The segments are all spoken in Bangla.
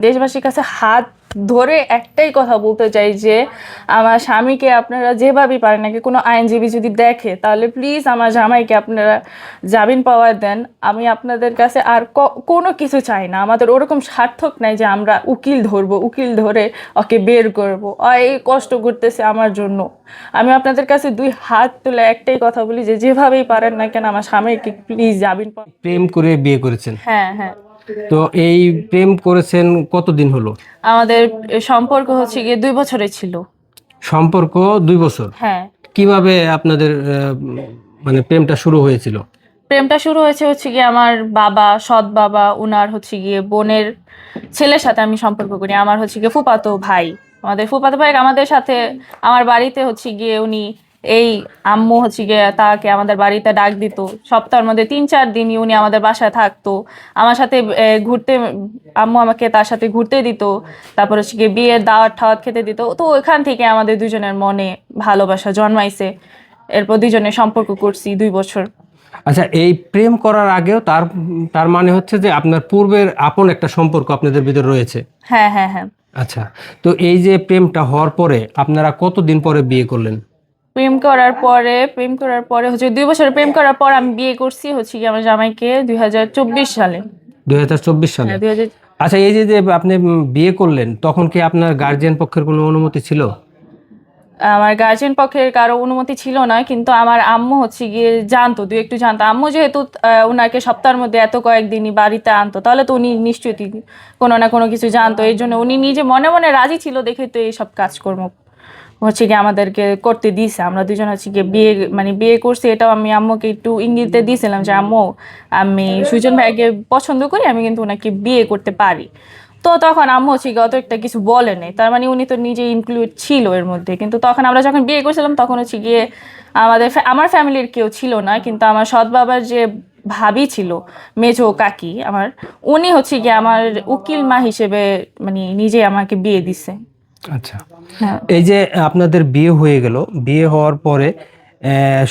দেশবাসীর কাছে হাত ধরে একটাই কথা বলতে চাই যে আমার স্বামীকে আপনারা যেভাবেই পারেন নাকি কোনো আইনজীবী যদি দেখে তাহলে প্লিজ আমার জামাইকে আপনারা জামিন পাওয়া দেন। আমি আপনাদের কাছে আর কোনো কিছু চাই না। আমাদের ওরকম সার্থক নাই যে আমরা উকিল ধরবো উকিল ধরে ওকে বের করব। এই কষ্ট করতেছে আমার জন্য। আমি আপনাদের কাছে দুই হাত তুলে একটাই কথা বলি যে যেভাবেই পারেন না কেন আমার স্বামীকে প্লিজ জামিন পাওয়া প্রেম করে বিয়ে করেছেন। হ্যাঁ হ্যাঁ। তো এই প্রেম করেছেন কতদিন হলো? আমাদের সম্পর্ক হচ্ছে গিয়ে দুই বছরের ছিল। সম্পর্ক দুই বছর? হ্যাঁ। কীভাবে আপনাদের আহ, মানে প্রেমটা শুরু হয়েছিল? প্রেমটা শুরু হয়েছে হচ্ছে গিয়ে আমার বাবা সৎ বাবা উনার হচ্ছে গিয়ে বোনের ছেলের সাথে আমি সম্পর্ক করি। আমার হচ্ছে গিয়ে ফুপাতো ভাই। আমাদের ফুপাতো ভাই আমাদের সাথে আমার বাড়িতে হচ্ছে গিয়ে উনি এই আম্মু হচ্ছে গিয়ে তাকে আমাদের বাড়িতে ডাক দিত। সপ্তাহের মধ্যে তিন চার দিন উনি আমাদের বাসায় থাকতো। আমার সাথে ঘুরতে আম্মু আমাকে তার সাথে ঘুরতে দিত। তারপর হচ্ছে গিয়ে বিয়ের দাওয়াত ঠাওয়াত খেতে দিত। তো ওইখান থেকে আমাদের দুজনের মনে ভালোবাসা জন্মাইছে। এরপর দুজনে সম্পর্ক করছি দুই বছর। আচ্ছা এই প্রেম করার আগেও তার তার মানে হচ্ছে যে আপনার পূর্বের আপন একটা সম্পর্ক আপনাদের ভিতরে রয়েছে? হ্যাঁ হ্যাঁ হ্যাঁ। আচ্ছা তো এই যে প্রেমটা হওয়ার পরে আপনারা কতদিন পরে বিয়ে করলেন? প্রেম করার পরে প্রেম করার পরে হচ্ছে দুই বছর প্রেম করার পর আমি বিয়ে করছি হচ্ছে কি আমার জামাইকে দুই হাজার চব্বিশ সালে। দু হাজার চব্বিশ সালে? হ্যাঁ, আচ্ছা এই যে আপনি বিয়ে করলেন তখন কি আপনার গার্জিয়ান পক্ষের কোনো অনুমতি ছিল? আমার গার্জেন পক্ষের কারও অনুমতি ছিল না কিন্তু আমার আম্মু হচ্ছে গিয়ে জানতো দু একটু জানতো। আম্মু যেহেতু ওনাকে সপ্তাহের মধ্যে এত কয়েকদিনই বাড়িতে আনতো তাহলে তো উনি নিশ্চয়ই কোনো না কোনো কিছু জানতো এই জন্য উনি নিজে মনে মনে রাজি ছিল দেখে তো এইসব কাজকর্ম হচ্ছে গিয়ে আমাদেরকে করতে দিয়েছে আমরা দুজন হচ্ছে গিয়ে বিয়ে মানে বিয়ে করছি, এটাও আমি আম্মুকে একটু ইঙ্গিতে দিয়েছিলাম যে, আম্মু, আমি সুজন ভাইকে পছন্দ করি, আমি কিন্তু ওনাকে বিয়ে করতে পারি। তো তখন আম্মু হচ্ছে অত একটা কিছু বলে নাই। তার মানে উনি তো নিজে ইনক্লুড ছিল এর মধ্যে। কিন্তু তখন আমরা যখন বিয়ে করছিলাম, তখন হচ্ছে গিয়ে আমাদের আমার ফ্যামিলির কেউ ছিল না, কিন্তু আমার সৎ বাবার যে ভাবি ছিল, মেজো কাকি আমার, উনি হচ্ছে গিয়ে আমার উকিল মা হিসেবে মানে নিজে আমাকে বিয়ে দিছে। আচ্ছা। হ্যাঁ। এই যে আপনাদের বিয়ে হয়ে গেল বিয়ে হওয়ার পরে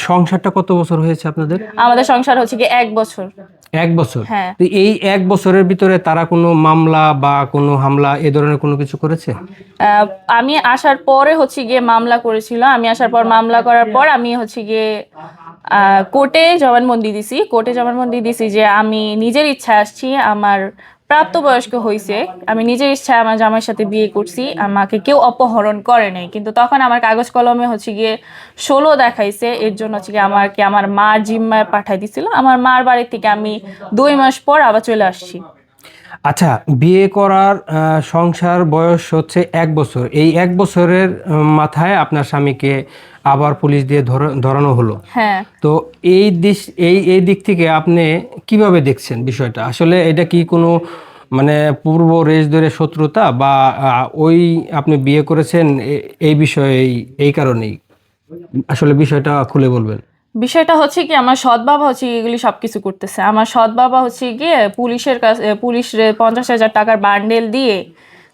সংসারটা কত বছর হয়েছে আপনাদের? আমাদের সংসার হচ্ছে কি এক বছর। এক বছর? হ্যাঁ। এই এক বছরের ভিতরে তারা কোনো মামলা বা কোনো হামলা এ ধরনের কোনো কিছু করেছে? আমি আসার পরে হচ্ছে গিয়ে মামলা করেছিল। আমি আসার পর মামলা করার পর আমি হচ্ছে গিয়ে কোর্টে জবানবন্দি দিছি। কোর্টে জবানবন্দি দিছি যে আমি নিজের ইচ্ছায় আসছি। আমার প্রাপ্তবয়স্ক হয়েছে আমি নিজের ইচ্ছায় আমার জামাইয়ের সাথে বিয়ে করছি, আমাকে কেউ অপহরণ করে নাই। কিন্তু তখন আমার কাগজ কলমে হচ্ছে গিয়ে ষোলো দেখাইছে, এর জন্য হচ্ছে গিয়ে আমাকে আমার মা জিম্মায় পাঠাই দিছিল। আমার মার বাড়ি থেকে আমি দুই মাস পর আবার চলে আসছি। আচ্ছা বিয়ে করার সংসার বয়স হচ্ছে এক বছর। এই এক বছরের মাথায় আপনার স্বামীকে আবার পুলিশ দিয়ে ধরা- ধরানো হলো। হ্যাঁ। তো এই দিক এই এই দিক থেকে আপনি কীভাবে দেখছেন বিষয়টা? আসলে এটা কি কোনো মানে পূর্ব রেশ ধরে শত্রুতা বা ওই আপনি বিয়ে করেছেন এই বিষয়ে এই কারণেই? আসলে বিষয়টা খুলে বলবেন। বিষয়টা হচ্ছে কি, আমার সৎ বাবা হচ্ছে এগুলি সবকিছু করতেছে। আমার সৎ বাবা হচ্ছে গিয়ে পুলিশের কাছে পুলিশে পঞ্চাশ হাজার টাকার বান্ডেল দিয়ে,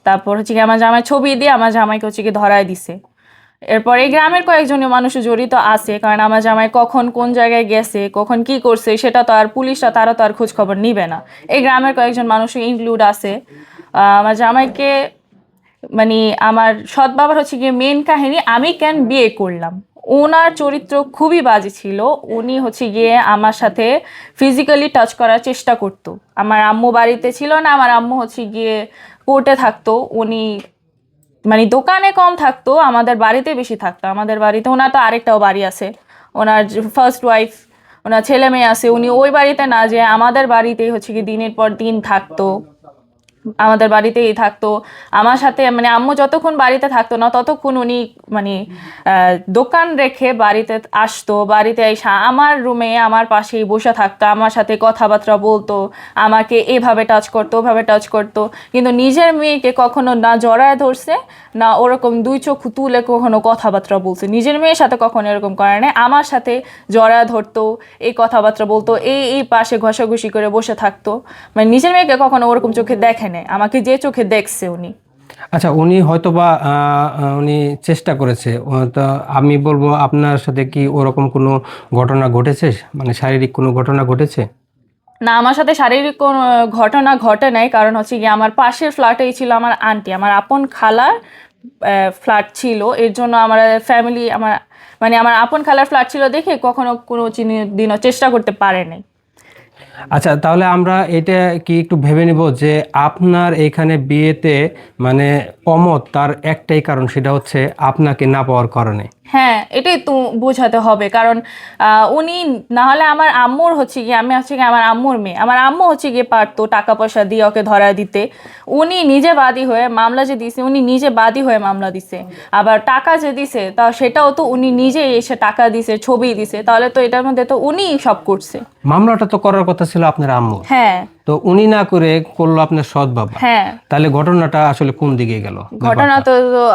তারপর হচ্ছে কি আমার জামাই ছবি দিয়ে আমার জামাইকে হচ্ছে কি ধরায় দিছে। এরপর গ্রামের কয়েকজনের মানুষ জড়িত আছে, কারণ আমার জামাই কখন কোন জায়গায় গেছে, কখন কি করছে, সেটা তো আর পুলিশরা, তারা তো আর খোঁজ খবর নিবে না। এই গ্রামের কয়েকজন মানুষ ইনক্লুড আছে। আমার জামাইকে মানে আমার সৎ বাবার হচ্ছে গিয়ে মেন কাহিনী, আমি কেন বিয়ে করলাম? ওনার চরিত্র খুবই বাজে ছিল। উনি হচ্ছে গিয়ে আমার সাথে ফিজিক্যালি টাচ করার চেষ্টা করতো। আমার আম্মু বাড়িতে ছিল না, আমার আম্মু হচ্ছে গিয়ে কোর্টে থাকতো। উনি মানে দোকানে কম থাকতো, আমাদের বাড়িতে বেশি থাকতো। আমাদের বাড়িতে, ওনার তো আরেকটাও বাড়ি আছে। ওনার ফার্স্ট ওয়াইফ ওনার ছেলে মেয়ে আছে। উনি ওই বাড়িতে না যে আমাদের বাড়িতেই হচ্ছে কি দিনের পর দিন থাকতো। আমাদের বাড়িতেই থাকতো। আমার সাথে মানে আম্মু যতক্ষণ বাড়িতে থাকতো না, ততক্ষণ উনি মানে দোকান রেখে বাড়িতে আসতো। বাড়িতে এসে আমার রুমে, আমার পাশেই বসে থাকতো, আমার সাথে কথাবার্তা বলতো, আমাকে এভাবে টাচ করতো, ওভাবে টাচ করতো। কিন্তু নিজের মেয়েকে কখনো না জড়ায় ধরছে, না ওরকম দুই চোখ তুলে কখনো কথাবার্তা বলছে। নিজের মেয়ের সাথে কখনো এরকম করে নাই, আমার সাথে জড়ায় ধরতো, এই কথাবার্তা বলতো, এই এই পাশে ঘষাঘষি করে বসে থাকতো। মানে নিজের মেয়েকে কখনো ওরকম চোখে দেখে নেই আমাকে যে চোখে দেখছে উনি। আচ্ছা উনি হয়তোবা আহ, আহ, উনি চেষ্টা করেছে। তো আমি বলব আপনার সাথে কি ওরকম কোনো ঘটনা ঘটেছে? মানে শারীরিক কোনো ঘটনা ঘটেছে? না আমার সাথে শারীরিক কোনো ঘটনা ঘটে নাই। কারণ হচ্ছে কি আমার পাশের ফ্ল্যাটেই ছিল আমার আন্টি। আমার আপন খালার ফ্ল্যাট ছিল। এর জন্য আমার ফ্যামিলি আমার মানে আমার আপন খালার ফ্ল্যাট ছিল দেখে কখনো কোনো দিনও চেষ্টা করতে পারে নাই আচ্ছা তাহলে আমরা এটা কি একটু ভেবে নিব যে আপনার এখানে বিয়েতে মানে অমত তার একটাই কারণ, সেটা হচ্ছে আপনাকে না পাওয়ার কারণে। হ্যাঁ এটাই তো বোঝাতে হবে। কারণ উনি না হলে আমার আম্মুর হচ্ছে কি আমি হচ্ছে কি আমার আম্মুর মেয়ে। আমার আম্মু হচ্ছে গিয়ে পারতো টাকা পয়সা দিয়ে ওকে ধরা দিতে। উনি নিজে বাদী হয়ে মামলা যে দিছে উনি নিজে বাদী হয়ে মামলা দিছে। আবার টাকা যে দিছে তা সেটাও তো উনি নিজে এসে টাকা দিছে ছবি দিছে। তাহলে তো এটার মধ্যে তো উনিই সব করছে। মামলাটা তো করার কথা ছিল আপনার আম্মু হ্যাঁ। তো উনি না করে করল আপনার সৎ বাবা। হ্যাঁ। তাহলে ঘটনাটা আসলে কোন দিকে গেল? ঘটনা তো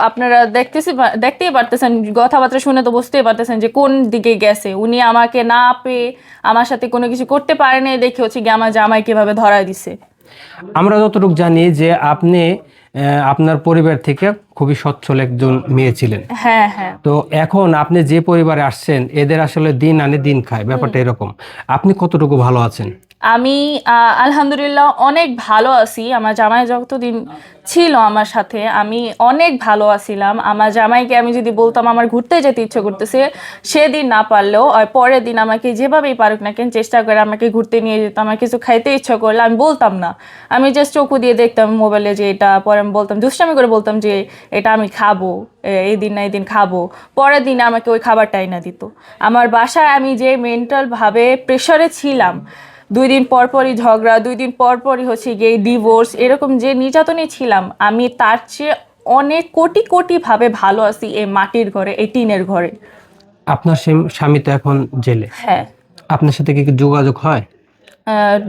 আপনারা দেখতেছি দেখতেই পারতেছেন কথাবার্তা শুনে তো বুঝতেই পারতেছেন যে কোন দিকে গেছে। উনি আমাকে না পেয়ে আমার সাথে কোনো কিছু করতে পারেনি দেখে হচ্ছে গিয়ে আমার জামাই কীভাবে ধরা দিছে। আমরা যতটুকু জানি যে আপনি আপনার পরিবার থেকে খুবই সচ্ছল একজন মেয়ে ছিলেন। হ্যাঁ হ্যাঁ। তো এখন আপনি যে পরিবারে আসছেন এদের আসলে দিন আনে দিন খায়। ব্যাপারটা এরকম। আপনি কতটুকু ভালো আছেন? আমি আলহামদুলিল্লাহ অনেক ভালো আছি। আমার জামাই যতদিন ছিল আমার সাথে, আমি অনেক ভালো আছিলাম। আমার জামাইকে আমি যদি বলতাম আমার ঘুরতে যেতে ইচ্ছে করতেছে, সেদিন না পারলেও, আর পরের দিন আমাকে যেভাবেই পারুক না কেন, চেষ্টা করে আমাকে ঘুরতে নিয়ে যেত, আমার কিছু খাইতে ইচ্ছা করলে আমি বলতাম না। আমি জাস্ট চকু দিয়ে দেখতাম মোবাইলে যে এটা, পরে আমি বলতাম, দুষ্টামি করে বলতাম যে এটা আমি খাব এই দিন না এই দিন খাব। পরের দিন আমাকে ওই খাবারটাই না দিত। আমার বাসায় আমি যে মেন্টালভাবে প্রেশারে ছিলাম দুই দিন পর পরই ঝগড়া দুই দিন পর পরই হচ্ছে গিয়ে ডিভোর্স এরকম যে নির্যাতনে ছিলাম আমি তার চেয়ে অনেক কোটি কোটি ভাবে ভালো আছি এই মাটির ঘরে এই টিনের ঘরে। আপনার স্বামী তো এখন জেলে। হ্যাঁ। আপনার সাথে কি যোগাযোগ হয়?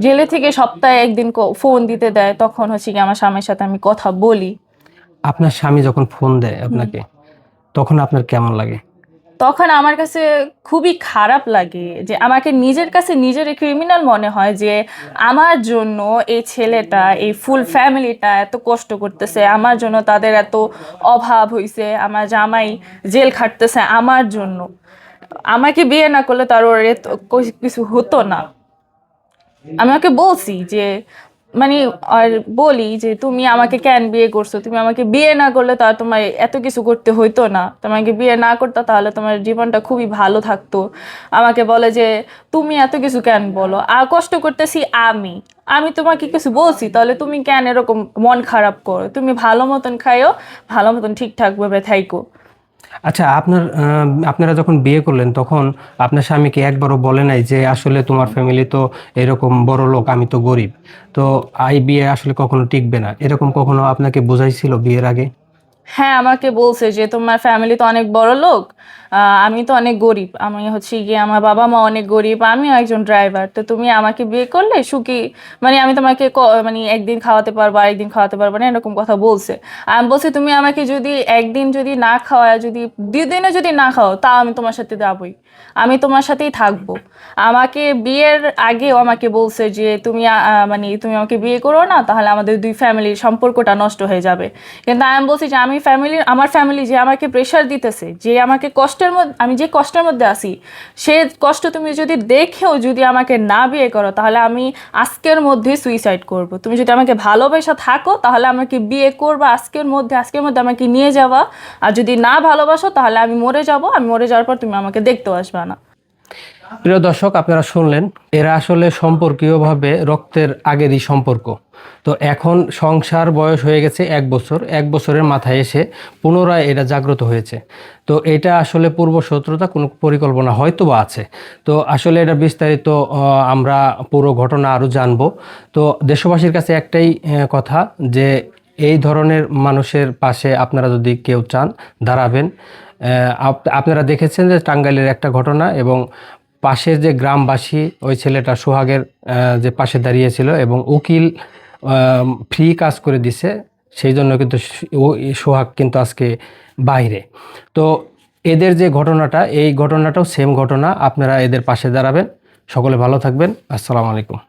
জেলে থেকে সপ্তাহে একদিন ফোন দিতে দেয় তখন হচ্ছে কি আমার স্বামীর সাথে আমি কথা বলি। আপনার স্বামী যখন ফোন দেয় আপনাকে তখন আপনার কেমন লাগে? তখন আমার কাছে খুবই খারাপ লাগে যে আমাকে নিজের কাছে নিজের ক্রিমিনাল মনে হয় যে আমার জন্য এই ছেলেটা, এই ফুল ফ্যামিলিটা এত কষ্ট করতেছে, আমার জন্য তাদের এত অভাব হইছে, আমার জামাই জেল খাটতেছে আমার জন্য। আমাকে বিয়ে না করলে তার ওর কিছু হতো না। আমি ওকে বলছি যে মানে আর বলি যে তুমি আমাকে কেন বিয়ে করছ? তুমি আমাকে বিয়ে না করলে তা তোমার এত কিছু করতে হইতো না। তোমাকে বিয়ে না করতো তাহলে তোমার জীবনটা খুবই ভালো থাকতো। আমাকে বলে যে, তুমি এত কিছু কেন বলো? আর কষ্ট করতেছি আমি। আমি তোমাকে কিছু বলছি, তাহলে তুমি কেন এরকম মন খারাপ করো? তুমি ভালো মতন খাইও, ভালো মতন ঠিকঠাক ভাবে থাইকো। আচ্ছা আপনার আপনারা যখন বিয়ে করলেন, তখন আপনার স্বামীকে একবারও বলে নাই যে আসলে তোমার ফ্যামিলি তো এরকম বড় লোক, আমি তো গরিব। তো আই বিয়ে আসলে কখনো টিকবে না। এরকম কখনো আপনাকে বোঝাইছিল বিয়ের আগে? হ্যাঁ আমাকে বলছে যে তোমার ফ্যামিলি তো অনেক বড় লোক আমি তো অনেক গরিব। আমি হচ্ছে গিয়ে আমার বাবা মা অনেক গরিব, আমিও একজন ড্রাইভার তো তুমি আমাকে বিয়ে করলে সুখী? মানে আমি তোমাকে মানে একদিন খাওয়াতে পারব, আরেকদিন খাওয়াতে পারব না, এরকম কথা বলছে। আমি বলছি, তুমি আমাকে যদি একদিন যদি না খাওয়ায়, যদি দুদিনে যদি না খাও তা আমি তোমার সাথে যাবই। আমি তোমার সাথেই থাকব। আমাকে বিয়ের আগেও আমাকে বলছে যে, তুমি মানে তুমি আমাকে বিয়ে করো না, তাহলে আমাদের দুই ফ্যামিলির সম্পর্কটা নষ্ট হয়ে যাবে। কিন্তু আমি বলছি যে, আমি ফ্যামিলি আমার ফ্যামিলি যে আমাকে প্রেশার দিতেছে, যে আমাকে কষ্টের মধ্যে, আমি যে কষ্টের মধ্যে আছি, সে কষ্ট তুমি যদি দেখেও যদি আমাকে না বিয়ে করো, তাহলে আমি আজকের মধ্যে সুইসাইড করব। তুমি যদি আমাকে ভালোবাসা থাকো, তাহলে আমাকে বিয়ে করবা আজকের মধ্যে আজকের মধ্যে আমাকে নিয়ে যাওয়া। আর যদি না ভালোবাসো, তাহলে আমি মরে যাব। আমি মরে যাওয়ার পর তুমি আমাকে দেখতেও আসবে না। প্রিয় দর্শক, আপনারা শুনলেন, এরা আসলে সম্পর্কীয়ভাবে রক্তের আগেরই সম্পর্ক। তো এখন সংসার বয়স হয়ে গেছে এক বছর, এক বছরের মাথায় এসে পুনরায় এটা জাগ্রত হয়েছে। তো এটা আসলে পূর্ব শত্রুতা, কোনো পরিকল্পনা হয়তো বা আছে। তো আসলে এটা বিস্তারিত আমরা পুরো ঘটনা আরও জানব। তো দেশবাসীর কাছে একটাই কথা যে এই ধরনের মানুষের পাশে আপনারা যদি কেউ চান, দাঁড়াবেন। আপ- আপনারা দেখেছেন যে টাঙ্গাইলের একটা ঘটনা এবং পাশের যে গ্রামবাসী, ওই ছেলেটা সোহাগের যে পাশে দাঁড়িয়েছিল এবং উকিল ফ্রি কাজ করে দিছে, সেই জন্য কিন্তু সোহাগ কিন্তু আজকে বাইরে। তো এদের যে ঘটনাটা, এই ঘটনাটাও সেম ঘটনা, আপনারা এদের পাশে দাঁড়াবেন। সকলে ভালো থাকবেন। আসসালামু আলাইকুম।